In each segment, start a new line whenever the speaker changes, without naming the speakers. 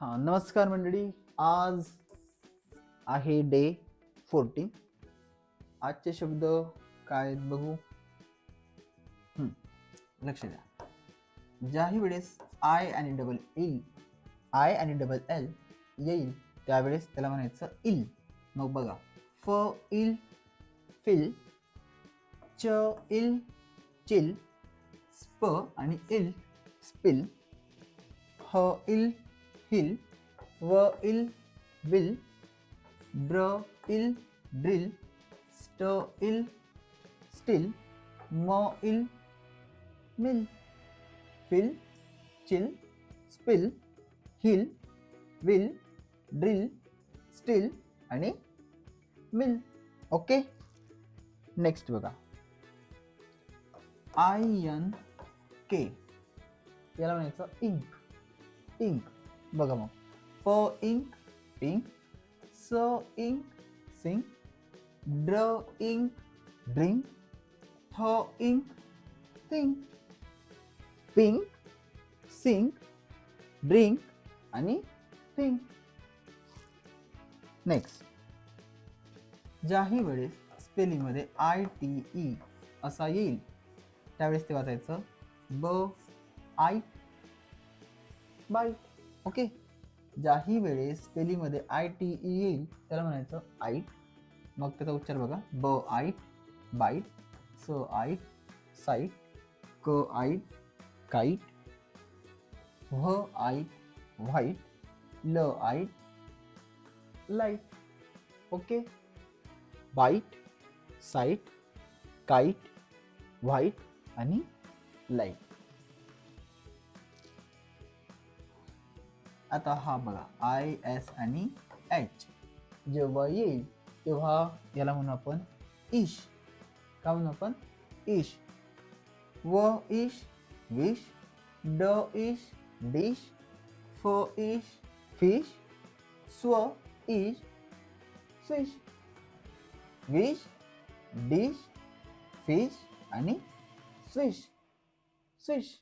हां नमस्कार मंडळी. आज आहे डे फोर्टीन आजचे शब्द काय आहेत बघू? लक्ष द्या. ज्याही वेळेस आय आणि डबल इल आय आणि डबल एल येईल त्यावेळेस त्याला म्हणायचं इल मग बघा. फ इल फिल च इल चिल स्प आणि इल स्पिल ह इल हिल व इल विल ड्र इल ड्रिल स्ट इल स्टील म ill mill fill chill spill hill will drill still आणि मिल. ओके? नेक्स्ट बघा. I N K. याला म्हणायचं इंक. इंक. बघा मग. प इंक पिंक स इंक सिंक ड्र इंक ड्रिंक थ ink think pink sink drink आणि थिंक नेक्स्ट ज्याही वेळेस स्पेलिंगमध्ये आय टी ई असा येईल त्यावेळेस ते वाचायचं. ब आय बाईट ओके? ज्याही वेळेस स्पेलिंगमध्ये आय टी ई येईल त्याला म्हणायचं आईट. मग त्याचा उच्चार बघा. ब आईट बाईट स आईट साईट क आईट काईट व्ह आईट व्हाईट ल आईट light. Okay? Bite sight kite white आणि लाइट. आता हा बघा आय एस आणि एच जेव्हा येईल तेव्हा याला म्हणू आपण इश का म्हणू आपण? इश व इश विश. ड इश डिश. फ इश फिश. स्व ish swish wish dish fish आणि स्विश. स्विश.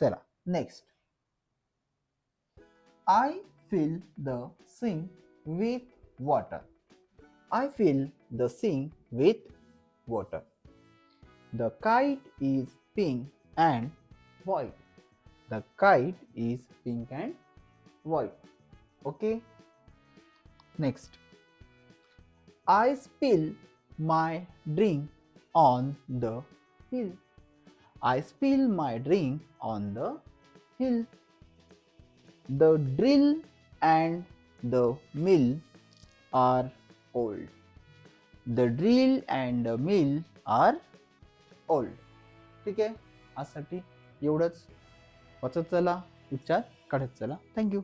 चला next I fill the sink with water. I fill the sink with water. The kite is pink and white. The kite is pink and white. Okay. Next. I spill my drink on the hill. I spill my drink on the hill. The drill and the mill are old the drill and the mill are old ठीक आहे आजसाठी एवढंच वाचत चला उच्चार काढत चला thank you